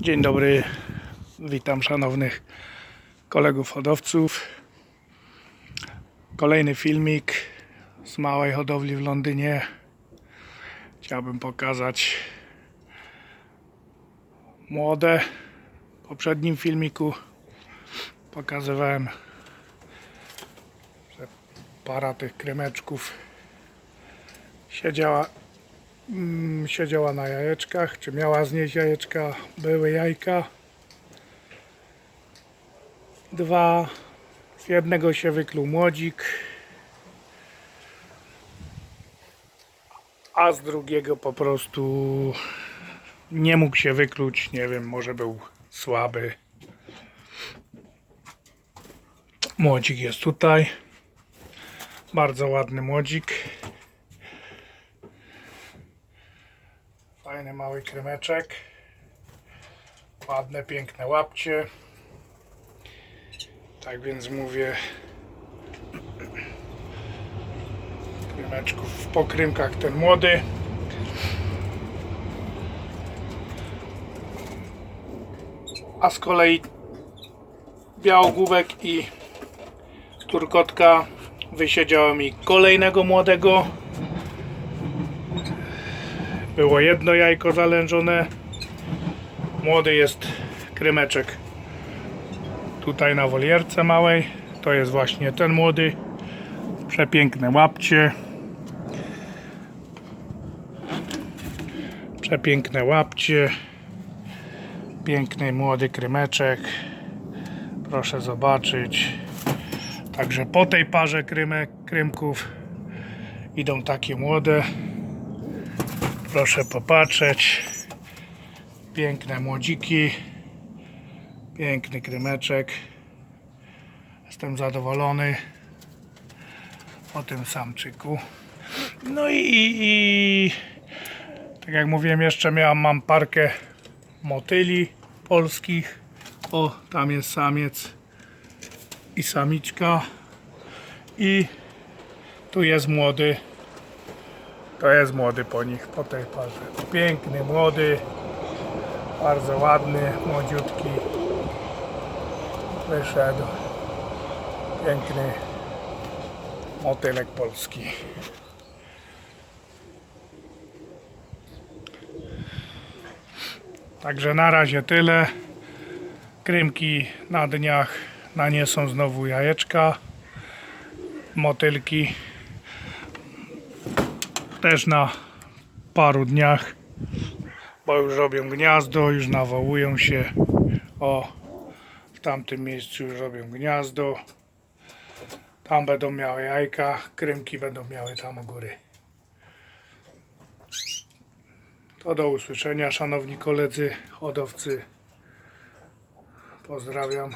Dzień dobry, witam szanownych kolegów hodowców. Kolejny filmik z małej hodowli w Londynie. Chciałbym pokazać młode. W poprzednim filmiku pokazywałem, że para tych kremeczków siedziała siedziała na jajeczkach, czy miała znieść jajeczka, były jajka. Dwa, z jednego się wykluł młodzik, a z drugiego po prostu nie mógł się wykluć, nie wiem, może był słaby. Młodzik jest tutaj, bardzo ładny młodzik. Fajny mały krymeczek. Ładne, piękne łapcie. Tak więc mówię. Krymeczków w pokrymkach ten młody. A z kolei białogłówek i turkotka wysiedziały mi kolejnego młodego. Było jedno jajko zalężone. Młody jest krymeczek tutaj na wolierce małej. To jest właśnie ten młody. Przepiękne łapcie. Przepiękne łapcie. Piękny młody krymeczek. Proszę zobaczyć. Także po tej parze krymek, krymków idą takie młode. Proszę popatrzeć. Piękne młodziki. Piękny krymeczek. Jestem zadowolony o tym samczyku. No i, i, i tak jak mówiłem, jeszcze miałam, mam parkę motyli polskich. O, tam jest samiec i samiczka. I tu jest młody to jest młody po nich, po tej parze. Piękny, młody, bardzo ładny, młodziutki. Wyszedł. Piękny motylek polski. Także na razie tyle. Krymki na dniach naniesą znowu jajeczka. Motylki też na paru dniach, bo już robią gniazdo, już nawołują się. O, w tamtym miejscu już robią gniazdo. Tam będą miały jajka, krymki będą miały tam u góry. To do usłyszenia, szanowni koledzy hodowcy. Pozdrawiam.